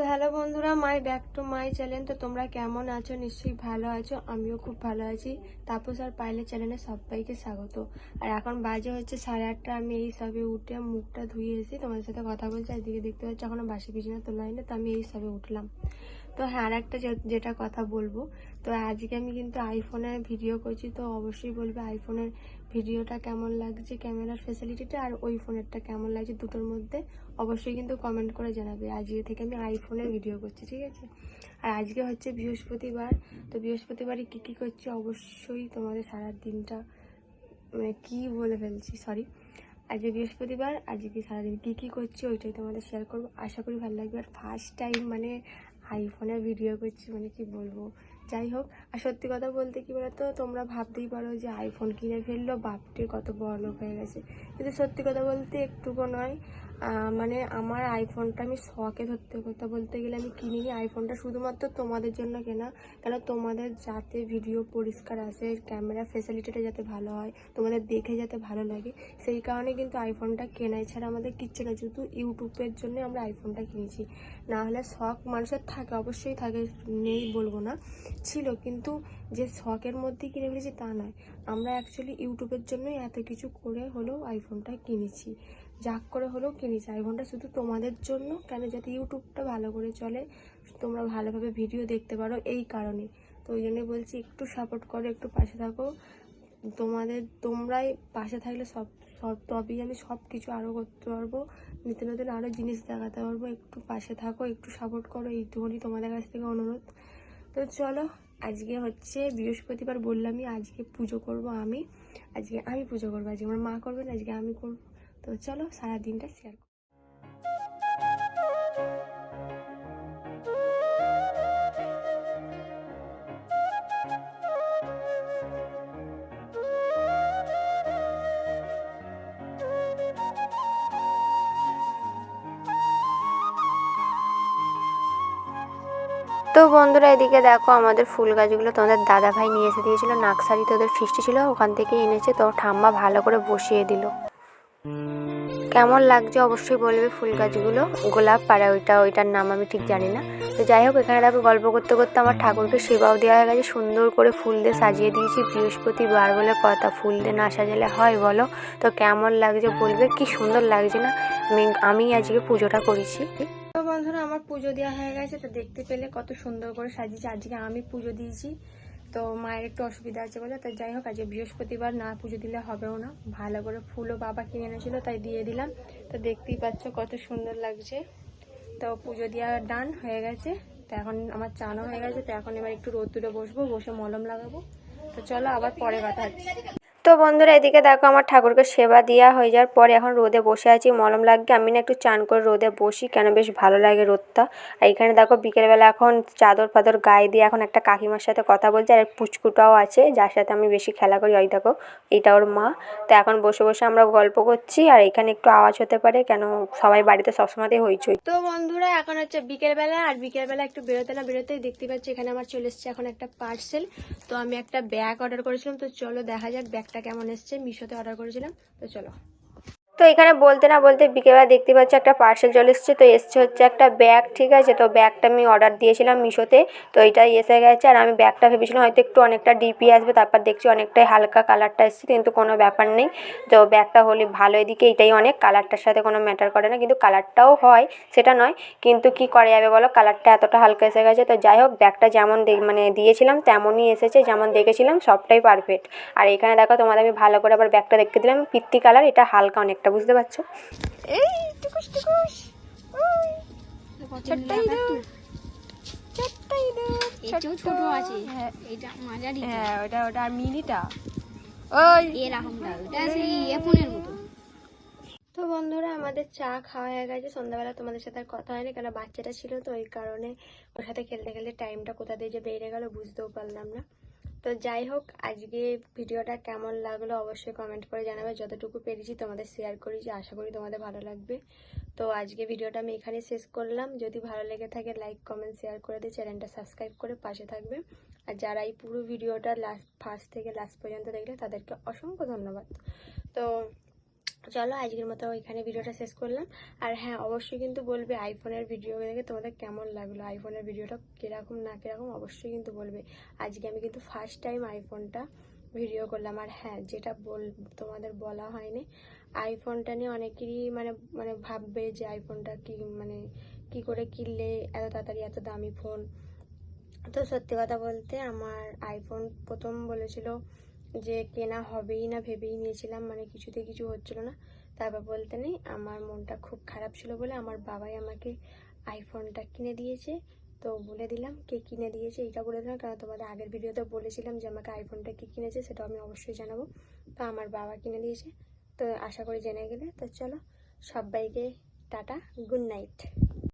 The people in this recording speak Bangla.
তো হ্যালো বন্ধুরা my back to my channel তো তোমরা কেমন আছো? নিশ্চয়ই ভালো আছো, আমিও খুব ভালো আছি। তাপস আর পাইলে চ্যানেলে সবাইকে স্বাগত। আর এখন বাজে হচ্ছে সাড়ে আটটা, আমি এই সবে উঠে মুখটা ধুয়ে এসে তোমাদের সাথে কথা বলছি এদিকে দেখতে পাচ্ছি এখনও বাসি বিছানা তোলা হয়নি, তো আমি এই সবে উঠলাম। তো হ্যাঁ আর একটা যেটা কথা বলব, তো আজকে আমি কিন্তু আইফোনে ভিডিও করছি, তো অবশ্যই বলবে আইফোনের ভিডিওটা কেমন লাগছে ক্যামেরার ফেসিলিটিটা আর ওই ফোনেরটা কেমন লাগছে দুটোর মধ্যে, অবশ্যই কিন্তু কমেন্ট করে জানাবে। আজকে থেকে আমি আইফোনের ভিডিও করছি, ঠিক আছে? আর আজকে হচ্ছে বৃহস্পতিবার, তো বৃহস্পতিবারে কী কী করছি? অবশ্যই তোমাদের সারা দিনটা মানে কী বলে ফেলছি সরি আজকে বৃহস্পতিবার, আজকে সারাদিন কী কী করছি, ওইটাই তোমাদের শেয়ার করব। আশা করি ভালো লাগবে। আর ফার্স্ট টাইম মানে আইফোনে ভিডিও করছি মানে কি বলব? যাই হোক, আর সত্যি কথা বলতে কি বলতো, তোমরা ভাবতেই পারো যে আইফোন কিনে ফেলল বাপটির কত বড় লোক হয়ে গেছে। কিন্তু সত্যি কথা বলতে একটুকু নয় মানে আমার আইফোনটা আমি শখে ধরতে, কথা বলতে গেলে আমি কিনিনি। আইফোনটা শুধুমাত্র তোমাদের জন্য কেনা, কেন তোমাদের যাতে ভিডিও পরিষ্কার আসে ক্যামেরা ফেসিলিটিটা যাতে ভালো হয়, তোমাদের দেখে যাতে ভালো লাগে, সেই কারণে কিন্তু আইফোনটা কেনা এছাড়া আমাদের কিচ্ছু না। শুধু ইউটিউবের জন্য আমরা আইফোনটা কিনেছি। না হলে শখ মানুষের থাকে, অবশ্যই থাকে, নেই বলব না। ছিল, কিন্তু যে শখের মধ্যে কিনে ফেলেছি তা নয়। আমরা অ্যাকচুয়ালি ইউটিউবের জন্যই এত কিছু করে হলেও আইফোনটা কিনেছি। যাক করে হলেও কিনেছি। আইফোনটা শুধু তোমাদের জন্য, কেন যাতে ইউটিউবটা ভালো করে চলে। তোমরা ভালোভাবে ভিডিও দেখতে পারো এই কারণে। তো ওই জন্যই বলছি, একটু সাপোর্ট করো, একটু পাশে থাকো। তোমাদের, তোমরাই পাশে থাকলে সব সব, তবেই আমি সব কিছু আরও করতে পারব। নতুন নতুন আরও জিনিস দেখাতে পারব। একটু পাশে থাকো, একটু সাপোর্ট করো। এইটুকুনি তোমাদের কাছ থেকে অনুরোধ। তো চলো, আজকে হচ্ছে বৃহস্পতিবার বললামই আজকে পুজো করব আমি। আজকে আমি পুজো করব, আজকে আমার মা করবেন, আজকে আমি করব। তো চলো সারা দিনটা শেয়ার তো বন্ধুরা এদিকে দেখো, আমাদের ফুল গাছগুলো তোমাদের দাদা ভাই নিয়ে এসে দিয়েছিল নাকসারিতে ওদের ফিস্টি ছিল, ওখান থেকে এনেছে, তো ঠাম্মা ভালো করে বসিয়ে দিল। কেমন লাগছে অবশ্যই বলবে ফুল গাছগুলো, গোলাপ পাড়া ওইটা, ওইটার নাম আমি ঠিক জানি না। তো যাই হোক, এখানে দেখো গল্প করতে করতে আমার ঠাকুরকে সেবাও দেওয়া হয়ে গেছে, সুন্দর করে ফুল দিয়ে সাজিয়ে দিয়েছি, বৃহস্পতিবার বলে কথা, ফুল দিয়ে না সাজালে হয় বলো? তো কেমন লাগছে বলবে, কি সুন্দর লাগছে না আমি আজকে পুজোটা করেছি। বন্ধুরা আমার পুজো দেওয়া হয়ে গেছে, তো দেখতে পেলে কত সুন্দর করে সাজিয়েছে। আজকে আমি পুজো দিয়েছি, তো মায়ের একটু অসুবিধা আছে বলে, তো যাই হোক, আজকে বৃহস্পতিবার, না পুজো দিলে হবেও না। ভালো করে ফুলও বাবা কিনে এনেছিল, তাই দিয়ে দিলাম। তো দেখতেই পাচ্ছ কত সুন্দর লাগছে। তো পুজো দেওয়া ডান হয়ে গেছে, তো এখন আমার চানও হয়ে গেছে, তো এখন এবার একটু রোদ্দুরে বসবো, বসে মলম লাগাবো। তো চলো আবার পরে কথা হচ্ছে। তো বন্ধুরা এদিকে দেখো আমার ঠাকুরকে সেবা দেওয়া হয়ে যাওয়ার পরে এখন রোদে বসে আছি, মলম লাগবে আমি না একটু চান করে রোদে বসি, কেন বেশ ভালো লাগে রোদটা। আর এখানে দেখো বিকেলবেলা এখন চাদর ফাদর গায়ে দিয়ে এখন একটা কাকিমার সাথে কথা বলছে, আর পুচকুটাও আছে, যার সাথে আমি বেশি খেলা করি। ওই দেখো, এইটা ওর মা। তো এখন বসে বসে আমরা গল্প করছি, আর এখানে একটু আওয়াজ হতে পারে, কেন সবাই বাড়িতে সবসময়তেই হইচই। তো বন্ধুরা এখন হচ্ছে বিকেলবেলা, আর বিকেলবেলা একটু বেরোতে না বেরোতেই দেখতে পাচ্ছি এখানে আমার চলে এসছে এখন একটা পার্সেল তো আমি একটা ব্যাগ অর্ডার করেছিলাম, তো চলো দেখা যাক ব্যাগটা কেমন এসছে মিশোতে অর্ডার করেছিলাম তো চলো। তো এখানে বলতে না বলতে বিকেলবেলা দেখতে পাচ্ছি একটা পার্সেল চলে এসছে। তো এসছে হচ্ছে একটা ব্যাগ ঠিক আছে? তো ব্যাগটা আমি অর্ডার দিয়েছিলাম মিশোতে। তো এটাই এসে গেছে। আর আমি ব্যাগটা ভেবেছিলাম হয়তো একটু অনেকটা ডিপি আসবে, তারপর দেখছি অনেকটাই হালকা কালারটা এসছে, কিন্তু কোনো ব্যাপার নেই। তো ব্যাগটা হলে ভালো। এদিকে এটাই অনেক। কালারটার সাথে কোনো ম্যাটার করে না, কিন্তু কালারটাও হয়, সেটা নয়। কিন্তু কি করা যাবে বলো? কালারটা এতটা হালকা এসে গেছে। তো যাই হোক ব্যাগটা যেমন মানে দিয়েছিলাম, তেমনই এসেছে। যেমন দেখেছিলাম, সবটাই পারফেক্ট আর এখানে দেখো, তোমাদের আমি ভালো করে আবার ব্যাগটা দেখতে দিলাম। পিত্তি কালার এটা হালকা অনেকটা বুঝতে পারছ? এই টুকুস টুকুস। ছোট আছে। এটা মাঝারি হ্যাঁ ওটা ওটা আর মিনিটা। ওই। এরকমটা ওটা সেই মতো। তো বন্ধুরা আমাদের চা খাওয়া হয়ে গেছে। সন্ধ্যাবেলা তোমাদের সাথে আর কথা হয়নি কেন বাচ্চাটা ছিল তো ওই কারণে ওর সাথে খেলতে খেলতে টাইমটা কোথা দিয়ে যে বেড়ে গেল বুঝতেও পারলাম না। তো যাই হোক, আজকে ভিডিওটা কেমন লাগল অবশ্যই কমেন্ট করে জানাবে। যতটুকু পেরেছি তোমাদের শেয়ার করেছি, আশা করি তোমাদের ভালো লাগবে। তো আজকে ভিডিওটা আমি এখানে শেষ করলাম। যদি ভালো লেগে থাকে লাইক কমেন্ট শেয়ার করে দিয়ে চ্যানেলটা সাবস্ক্রাইব করে পাশে থাকবে। আর যারা এই পুরো ভিডিওটা লাস্ট ফার্স্ট থেকে লাস্ট পর্যন্ত দেখলে, তাদেরকে অসংখ্য ধন্যবাদ। তো চলো আজকের মতো এখানে ভিডিওটা শেষ করলাম। আর হ্যাঁ অবশ্যই কিন্তু বলবে আইফোনের ভিডিও দেখে তোমাদের কেমন লাগল? আইফোনের ভিডিওটা কীরকম, না কীরকম? অবশ্যই কিন্তু বলবে। আজকে আমি কিন্তু ফার্স্ট টাইম আইফোনটা ভিডিও করলাম। আর হ্যাঁ যেটা বল, তোমাদের বলা হয়নি আইফোনটা নিয়ে অনেকেরই মানে মানে ভাববে যে আইফোনটা কি মানে কি করে কিনলে এত তাড়াতাড়ি এত দামি ফোন তো সত্যি কথা বলতে আমার আইফোন প্রথম বলেছিল যে কেনা হবেই না ভেবেই নিয়েছিলাম মানে কিছুতে কিছু হচ্ছিল না। তারপর বলতে নেই, আমার মনটা খুব খারাপ ছিল বলে আমার বাবাই আমাকে আইফোনটা কিনে দিয়েছে। তো বলে দিলাম, কে কিনে দিয়েছে এটা বলে দিলাম, কারণ তোমাদের আগের ভিডিওতে বলেছিলাম যে আমাকে আইফোনটা কে কিনেছে সেটা আমি অবশ্যই জানাব। তো আমার বাবা কিনে দিয়েছে। তো আশা করি জেনে গেলে। তো চলো সবাইকে টাটা, গুড নাইট।